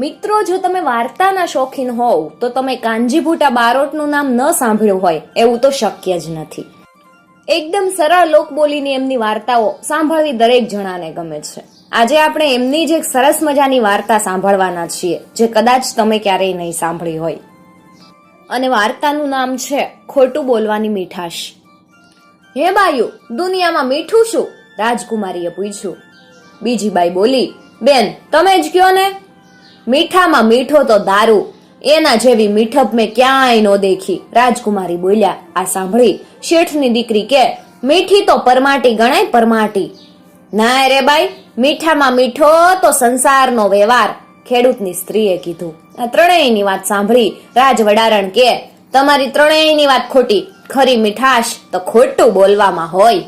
મિત્રો, જો તમે વાર્તાના શોખીન હોવ, તો તમે કાંજીભૂટા બારોટનું નામ ન સાંભળ્યું હોય, એવું તો શક્ય જ નથી. એકદમ સરળ લોકબોલીની એમની વાર્તાઓ સાંભળવી દરેક જણાને ગમે છે. આજે આપણે એમની જ એક સરસ મજાની વાર્તા સાંભળવાના છીએ, જે કદાચ તમે ક્યારેય નહીં સાંભળી હોય. અને વાર્તાનું નામ છે, ખોટું બોલવાની મીઠાશ. હે બાયુ, દુનિયામાં મીઠું શું? રાજકુમારીએ પૂછ્યું. બીજી બાઈ બોલી, બેન, તમે જ કયો ને? મીઠામાં મીઠો તો દારૂ. એના જેવી મીઠપ મેં ક્યાંય નો દેખી. રાજકુમારી બોલ્યા, આ સાંભળી, શેઠની દીકરી કે, મીઠી તો પરમાટી ગણાય પરમાટી. ના રે બાઈ, મીઠામાં મીઠો તો સંસારનો વ્યવહાર. ખેડૂતની સ્ત્રીએ કીધું. આ ત્રણેયની વાત સાંભળી. રાજ વડારણ કે, તમારી ત્રણેયની વાત ખોટી. ખરી મીઠાશ તો ખોટું બોલવામાં હોય.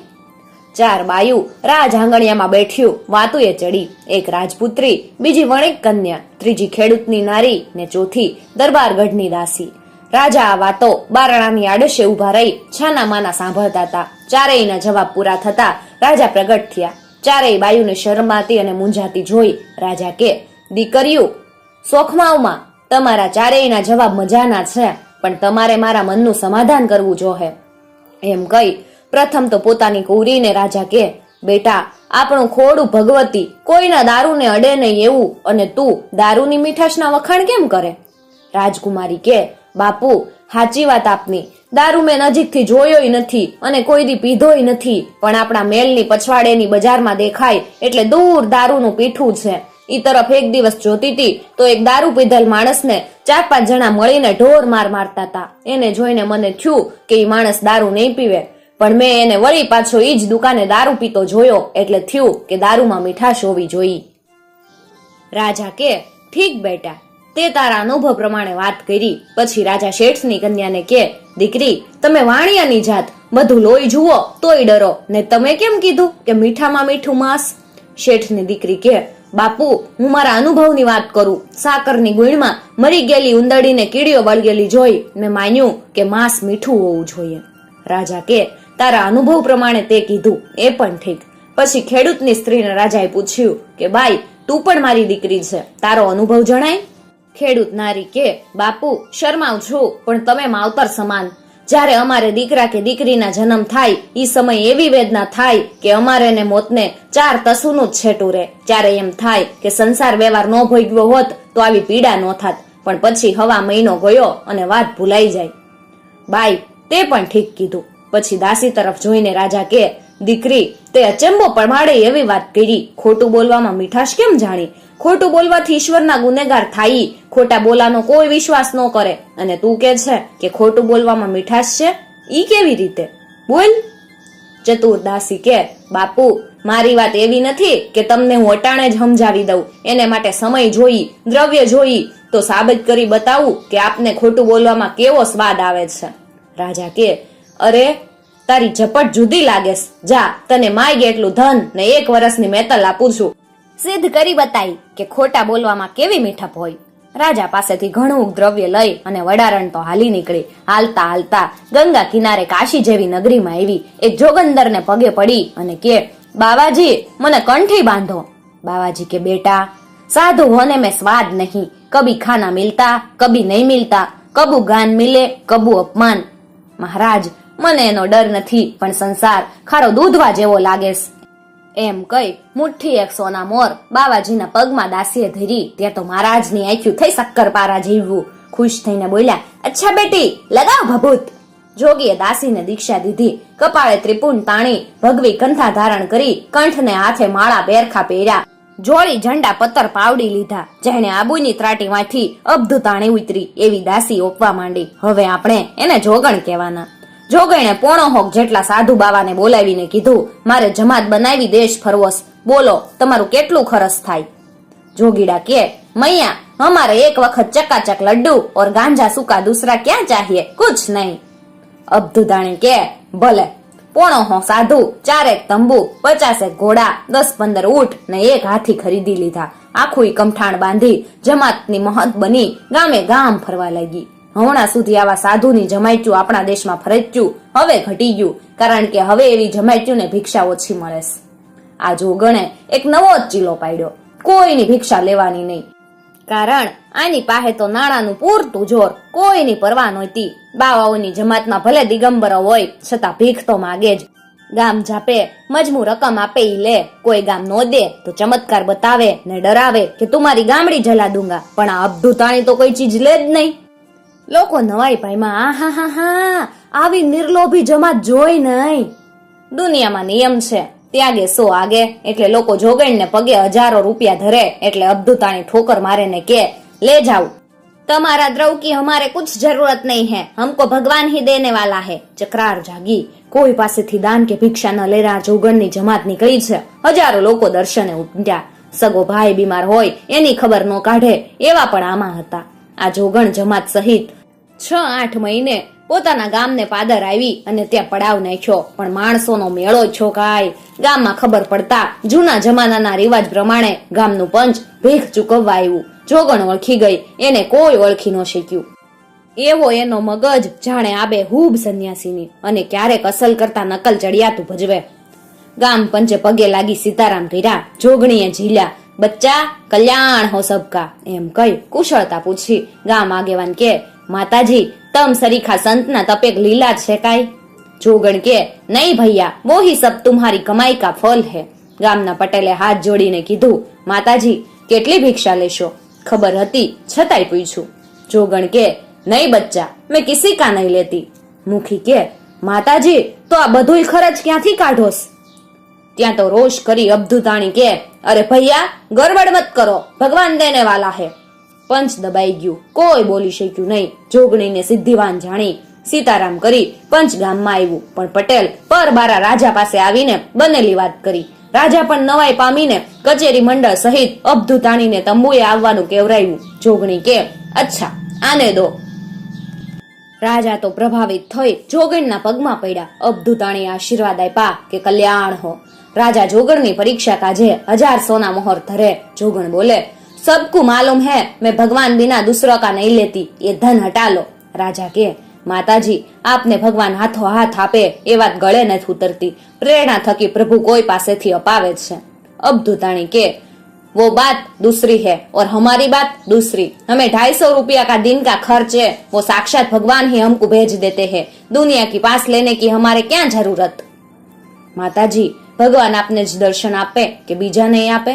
ચાર બાયુ રાજ આંગણિયામાં બેઠ્યું વાતુએ ચડી. એક રાજપુત્રી, બીજી વણિક કન્યા, ત્રીજી ખેડૂતની નારી ને ચોથી દરબારગઢની દાસી. રાજા આ વાતો બારણાની આડશે ઊભા રહી, છાના માના સાંભળતા હતા. ચારેયના જવાબ પૂરા થતા રાજા પ્રગટ થયા. ચારેય બાયુને શરમાતી અને મૂંઝાતી જોઈ રાજા કે, દીકરીઓ શોખમાવમાં તમારા ચારેયના જવાબ મજાના છે, પણ તમારે મારા મનનું સમાધાન કરવું જોહે. એમ કહી પ્રથમ તો પોતાની કુરીને રાજા કે, બેટા, આપણું ખોડું ભગવતી કોઈના દારૂને અડે નહીં એવું અને તું દારૂની મીઠાશના વખાણ કેમ કરે? રાજકુમારી કે, બાપુ, સાચી વાત આપની. દારૂ મેં નજીકથી જોયોય નથી અને કોઈ દી પીધોય નથી, પણ આપણા મેલની પછવાડેની બજારમાં દેખાય એટલે દૂર દારૂનું પીઠું છે. ઈ તરફ એક દિવસ જોતી હતી તો એક દારૂ પીધેલ માણસને ચાર પાંચ જણા મળીને ઢોર માર મારતા હતા એને જોઈને મને થયું કે ઈ માણસ દારૂ નહીં પીવે. પણ મેં એને વળી પાછો એ જ દુકાને દારૂ પીતો જોયો એટલે થયું કે દારૂમાં મીઠાશ હોવી જોઈએ. રાજા કે, ઠીક બેટા, તે તારા અનુભવ પ્રમાણે વાત કરી. પછી રાજા શેઠની કન્યાને કે, દીકરી, તમે વાણિયાની જાત, બધું લોહી જુઓ, તોય ડરો. ને તમે કેમ કીધું કે મીઠામાં મીઠું માંસ? શેઠની દીકરી કે, બાપુ, હું મારા અનુભવની વાત કરું. સાકરની ગુણમાં મરી ગયેલી ઉંદરડીને કીડીઓ વળગેલી જોઈ મેં માન્યું કે માંસ મીઠું હોવું જોઈએ. રાજા કે તારા અનુભવ પ્રમાણે તે કીધું. એ પણ ઠીક. પછી ખેડૂતની સ્ત્રીને રાજાએ પૂછ્યું કે, બાઈ, તું પણ મારી દીકરી છે. તારો અનુભવ જણાય? ખેડૂત નારી કે, બાપુ શરમાવ છું, પણ તમે માવતર સમાન. જ્યારે અમારે દીકરા કે દીકરીના જન્મ થાય એ સમય એવી વેદના થાય કે અમારે ને મોતને ચાર તસુનું જ છેટું રહે. ત્યારે એમ થાય કે સંસાર વ્યવહાર ન ભોગવ્યો હોત, તો આવી પીડા ન થાત. પણ પછી હવા મહિનો ગયો અને વાત ભૂલાઈ જાય. બાઈ, તે પણ ઠીક કીધું. પછી દાસી તરફ જોઈને રાજા કે, દીકરી, તે અચંબો પ્રમાણે એવી વાત કરી. ખોટું બોલવામાં મીઠાશ કેમ જાણી? ખોટું બોલવાથી ઈશ્વરના ગુનેગાર થાય. ખોટા બોલાનો કોઈ વિશ્વાસ ન કરે. અને તું કે છે કે ખોટું બોલવામાં મીઠાશ છે? ઈ કેવી રીતે? બોલ. ચતુર કે, બાપુ, મારી વાત એવી નથી કે તમને હું અટાણે જ સમજાવી દઉં. એને માટે સમય જોઈ, દ્રવ્ય જોઈ. તો સાબિત કરી બતાવું કે આપને ખોટું બોલવામાં કેવો સ્વાદ આવે છે. રાજા કે અરે, તારી ઝપટ જુદી લાગેસ. જા, તને માય એટલું ધન ને એક વર્ષની મેતલ આપું છું. સિદ્ધ કરી બતાવી કે ખોટા બોલવામાં કેવી મીઠપ હોય. રાજા પાસેથી ઘણું દ્રવ્ય લઈ અને વડારણ તો હાલી નીકળી. હાલતા હાલતા ગંગા કિનારે કાશી જેવી નગરીમાં આવી. એક જોગંદરને પગે પડી અને કે, બાવાજી, મને કંઠી બાંધો. બાવાજી કે, બેટા, સાધુ હોને મેં સ્વાદ નહીં. કભી ખાના મિલતા, કભી નહીં મિલતા. કબુ ગાન મિલે, કબુ અપમાન. મહારાજ મને એનો ડર નથી, પણ સંસાર ખારો દૂધવા જેવો લાગે એમ કઈ મુઠ્ઠી એક સોના મોર બાવાજીના પગમાં દાસીએ ધરી. ત્યાં તો મહારાજની આંખ્યું થઈ શક્કર પારા જીવવું. ખુશ થઈને બોલ્યા, અચ્છા બેટી, લગાવ ભભૂત. જોગીએ દાસીને દીક્ષા દીધી. કપાળે ત્રિપુણ તાણી ભગવી કંથા ધારણ કરી, કંઠને હાથે માળા બેરખા પહેર્યા. જોડી ઝંડા પત્તર પાવડી લીધા, જેણે આબુની ત્રાટીમાંથી અબધુ તાણી ઉતરી, એવી દાસી ઓપવા માંડી. હવે આપણે એને જોગણ કહેવાના. જોગણે પોણો હોક જેટલા સાધુ બાવાને બોલાવીને કીધું, મારે જમાત બનાવી દેશ ફરવસ. બોલો, તમારું કેટલું ખરસ થાય? જોગીડા કે, મૈયા, અમારે એક વખત ચકાચક લડ્ડુ ઓર ગાંજા સુકા દૂસરા ક્યાં ચાહીએ? કુછ નહીં. અબ્ધુદાણી કે, ભલે. પોણો હો સાધુ, ચારેક તંબુ, પચાસેક ઘોડા, દસ પંદર ઊંટ ને એક હાથી ખરીદી લીધા. આખું કમઠાણ બાંધી જમાતની મહંત બની ગામે ગામ ફરવા લાગી. હમણાં સુધી આવા સાધુની જમાઈચ્યું આપણા દેશમાં ફરજ્યું, હવે ઘટી ગયું કારણ કે હવે એવી જમાઈચ્યુંને ભિક્ષા ઓછી મળે આ જોગણે એક નવો જ ચીલો પાડ્યો. કોઈની ભિક્ષા લેવાની નહીં. કારણ આની પાસે તો નાણાંનું પૂરતું જોર, કોઈની પરવા નહોતી. બાવાઓની જમાતમાં ભલે દિગંબરો હોય, છતાં ભીખ તો માગે જ. ગામ જાપે, મજમુ રકમ આપે ઈ લે. કોઈ ગામ નો દે, તો ચમત્કાર બતાવે ને ડરાવે કે તું મારી ગામડી જલા દુંગા પણ આ અબધુતાણી તો કોઈ ચીજ લે જ નહીં. લોકો નવાઈ ભાઈમાં આ હા હા હા આવી નિર્લોભી જમાત જોઈ નહીં દુનિયામાં નિયમ છે, ત્યાગે સો આગે, એટલે લોકો જોગણને પગે હજારો રૂપિયા ધરે, એટલે અબ્દુતાની ઠોકર મારે ને કે, લે જાઓ, તમારા દ્રવ કી હમારે કુછ જરૂરત નહીં હે, હમકો ભગવાન હી દેને વાલા હે. ચકરાર જાગી, કોઈ પાસેથી દાન કે ભિક્ષા ન લેરા જોગણની જમાત નીકળી છે. હજારો લોકો દર્શને ઉમટ્યા, સગો ભાઈ બીમાર હોય, એની ખબર ન કાઢે, એવા પણ આમાં હતા. આ જોગણ જમાત સહિત છ, આઠ મહિને પોતાના ગામને પાદર આવી અને ત્યાં પડાવ નાખ્યો. પણ માણસોનો મેળો છોકાય. ગામમાં ખબર પડતા જૂના જમાનાના રિવાજ પ્રમાણે ગામનું પંચ ભીખ ચૂકવવા આવ્યું. જોગણ ઓળખી ગઈ. એને કોઈ ઓળખી ન શક્યું. એવો એનો મગજ જાણે આબે હૂબ સંન્યાસીની અને ક્યારેક અસલ કરતા નકલ ચડિયાતું ભજવે. ગામ પંચે પગે લાગી સીતારામ કર્યા જોગણીએ ઝીલ્યા. બચ્ચા કલ્યાણ હો સબકા એમ કહી કુશળતા પૂછી ગામ આગેવાન કે માતાજી તમ સરીખા સંતના તપેક લીલા છે કાઈ જોગણ કે નહીં ભૈયા वो ही सब तुम्हारी कमाई का फल है ગામના પટેલે હાથ જોડીને કીધું માતાજી કેટલી ભિક્ષા લેશો ખબર હતી છતાંય પૂછ્યું જોગણ કે નહીં બચ્ચા મેં કિસી કા નહીં લેતી મુખી કે માતાજી તો આ બધુંય ખર્ચ ક્યાંથી કાઢોસ ત્યાં તો રોષ કરી અબધુતાણી કે, અરે ભૈયા, ગરબડ મત કરો, ભગવાન દેને વાલા હે. પંચ દબાઈ ગયું. કોઈ બોલી શક્યું નહીં. જોગણીને સિદ્ધિવાન જાણી સીતારામ કરી પંચ ગામમાં આવ્યું. પણ પટેલ પર રાજા પાસે આવીને બનેલી વાત કરી. રાજા પણ નવાઈ પામીને કચેરી મંડળ સહિત અબ્ધુતાણીને તંબુએ આવવાનું કેવરાયું. જોગણી કે, અચ્છા, આને દો. રાજા તો પ્રભાવિત થઈ જોગણના પગમાં પડ્યા. અબ્ધુતાણી આશીર્વાદ આપ્યા કે, કલ્યાણ હો. રાજા જોગણની પરીક્ષા કાજે હજાર સોના મોહર ધરે જોગણ બોલે सबको मालूम है मैं भगवान बिना दूसरों का नहीं लेती ये धन हटा लो राजा के માતાજી આપને ભગવાન હાથો હાથ આપે એ વાત ગળે નથી ઉતરતી પ્રેરણા થકી પ્રભુ કોઈ પાસેથી અપાવે છે અબધુતાણી કે वो बात दूसरी है और हमारी बात दूसरी हमें ढाई सौ रुपया का दिन का खर्च है वो साक्षात भगवान ही हमको भेज देते हैं दुनिया की पास लेने की हमारे क्या जरूरत माताजी भगवान आपने જ દર્શન આપે કે બીજા નહીં આપે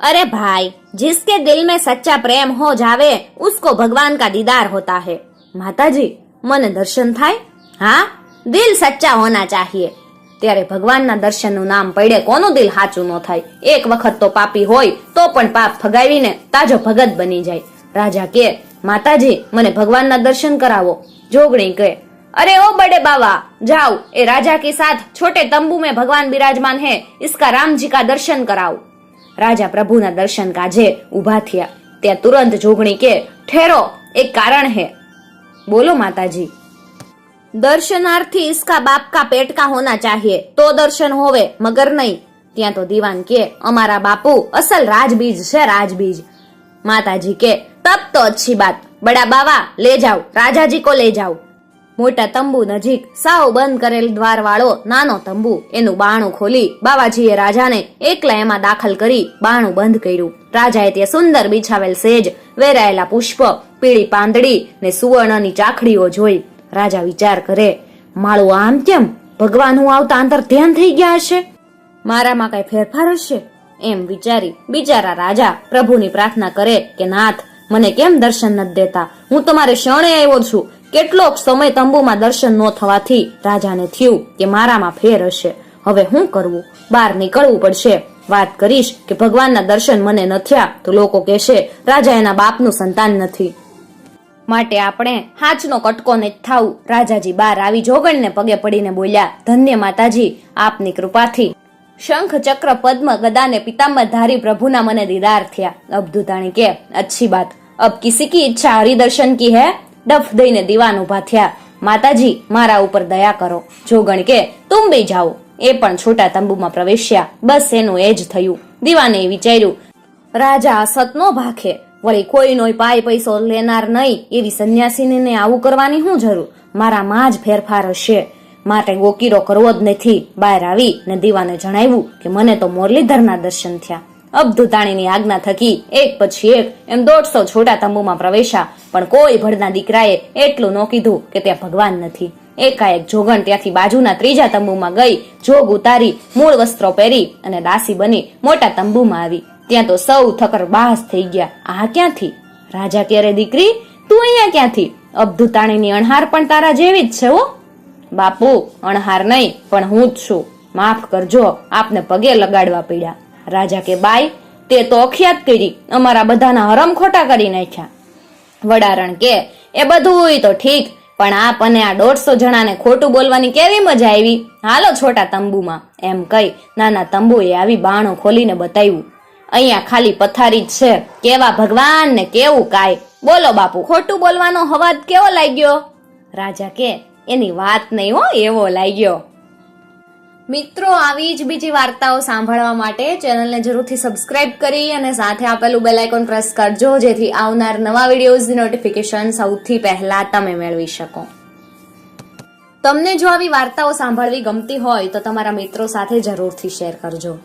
अरे भाई जिसके दिल में सच्चा प्रेम हो जावे उसको भगवान का दीदार होता है માતાજી મને દર્શન થાય હા દિલ સચ્ચા હોના ચાહીએ ત્યારે ભગવાનના દર્શનનું નામ પડે કોનું દિલ સાચું ન થાય એક વખત તો પાપી હોય તો પણ પાપ ફગાવીને તાજો ભગત બની જાય રાજા કે માતાજી મને ભગવાનના દર્શન કરાવો જોગણી કહે अरे ओ बड़े बाबा जाओ ए राजा के साथ छोटे तंबू में भगवान विराजमान है इसका राम जी का दर्शन कराओ રાજા પ્રભુના દર્શન કાજે ઊભા થયા ત્યાં તુરંત જોગણી કે ઠેરો એક કારણ હે બોલો માતાજી દર્શનાર્થી इसका बाप का पेट का होना चाहिए तो दर्शन होवे मगर नहीं ત્યાં તો દીવાન કે અમારા બાપુ અસલ રાજબીજ છે રાજબીજ માતાજી કે તબ તો અચ્છી બાત બડા બાવા લે જાઓ રાજાજી કો લે જાઓ મોટા તંબુ નજીક સાવ બંધ કરેલ દ્વાર વાળો નાનો તંબુ. એનું બાણું ખોલી બાવાજીએ રાજાને એકલા એમાં દાખલ કરી બાણું બંધ કર્યું. રાજાએ તે સુંદર બિછાવેલ સેજ, વેરાયેલા પુષ્પ, પીળી પાંદડી ને સુવર્ણની ચાખડીઓ જોઈ. રાજા વિચાર કરે, માળું આમ કેમ? ભગવાન હું આવતા અંતર ધ્યાન થઈ ગયા હશે? મારામાં કઈ ફેરફાર હશે? એમ વિચારી બિચારા રાજા પ્રભુની પ્રાર્થના કરે કે, નાથ, મને કેમ દર્શન નથી દેતા? હું તમારે શરણે આવ્યો છું. કેટલોક સમય તંબુમાં દર્શન ન થવાથી રાજાને થયું કે મારામાં ફેર હશે. હવે હું કરવું? બહાર નીકળવું પડશે. વાત કરીશ કે ભગવાનના દર્શન મને ન થયા તો લોકો કહેશે, રાજા એના બાપનું સંતાન નથી. માટે આપણે હાચનો કટકો ને થાવું. રાજાજી બહાર આવી જોગણને પગે પડીને બોલ્યા, ધન્ય માતાજી, આપની કૃપાથી. શંખ ચક્ર પદ્મ ગદાને ને પિતાંબરધારી પ્રભુના મને દીદાર થયા. અબધુતાણી કે, અચ્છી બાત અબ કિસી કી ઈચ્છા હરિદર્શન કી હે? ડફ દઈને દીવાન ઊભા થયા. માતાજી, મારા ઉપર દયા કરો. જોગણ કે તું બી જાઓ. એ પણ છોટા તંબુમાં પ્રવેશ્યા. બસ એનું એ જ થયું. દીવાને વિચાર્યું, રાજા સતનો ભાખે. વળી કોઈનો પાય પૈસો લેનાર નહીં. એવી સંન્યાસીને આવું કરવાની શું જરૂર? મારામાં જ ફેરફાર હશે. માટે ગોકીરો કરવો જ નથી. બહાર આવી ને દીવાને જણાવ્યું કે મને તો મુરલીધરના દર્શન થયા. અબધુતાણીની આજ્ઞા થકી એક પછી એક એમ દોઢસો છોટા તંબુમાં પ્રવેશ્યા. પણ કોઈ ભડના દીકરાએ એટલું ન કીધું કે ત્યાં ભગવાન નથી. એકાએક જોગણ ત્યાંથી બાજુના ત્રીજા તંબુમાં ગઈ, જોગ ઉતારી, મૂળ વસ્ત્રો પહેરી અને દાસી બની મોટા તંબુમાં આવી. ત્યાં તો સૌ થકર બાસ થઈ ગયા. આ ક્યાંથી? રાજા ક્યારે દીકરી? તું અહીંયા ક્યાંથી? અબધુતાણીની અણહાર પણ તારા જેવી જ છે હો. બાપુ, અણહાર નહીં, પણ હું જ છું. માફ કરજો, આપને પગે લગાડવા પડ્યા. રાજા કે, બાઈ, તે તો અખિયાત કરી, અમારા બધાના હરમ ખોટા કરી નાખ્યા. વડારણ કે, એ બધું તો ઠીક, પણ આપ અને આ દોઢસો જણાને ખોટું બોલવાની કેવી મજા આવી? હાલો છોટા તંબુમાં. એમ કહી નાના તંબુએ આવી બાણો ખોલીને બતાવ્યું. અહીંયા ખાલી પથારી જ છે. કેવા ભગવાન ને કેવું કાય? બોલો બાપુ, ખોટું બોલવાનો હવાજ કેવો લાગ્યો? રાજા કે, એની વાત નહીં હો, એવો લાગ્યો. મિત્રો, આવી જ બીજી વાર્તાઓ સાંભળવા માટે ચેનલને જરૂરથી સબસ્ક્રાઇબ કરી અને સાથે આપેલું બેલ આઇકોન પ્રેસ કરજો, જેથી આવનાર નવા વિડીયોઝની નોટિફિકેશન સૌથી પહેલા તમે મેળવી શકો. તમને જો આવી વાર્તાઓ સાંભળવી ગમતી હોય, તો તમારા મિત્રો સાથે જરૂરથી શેર કરજો.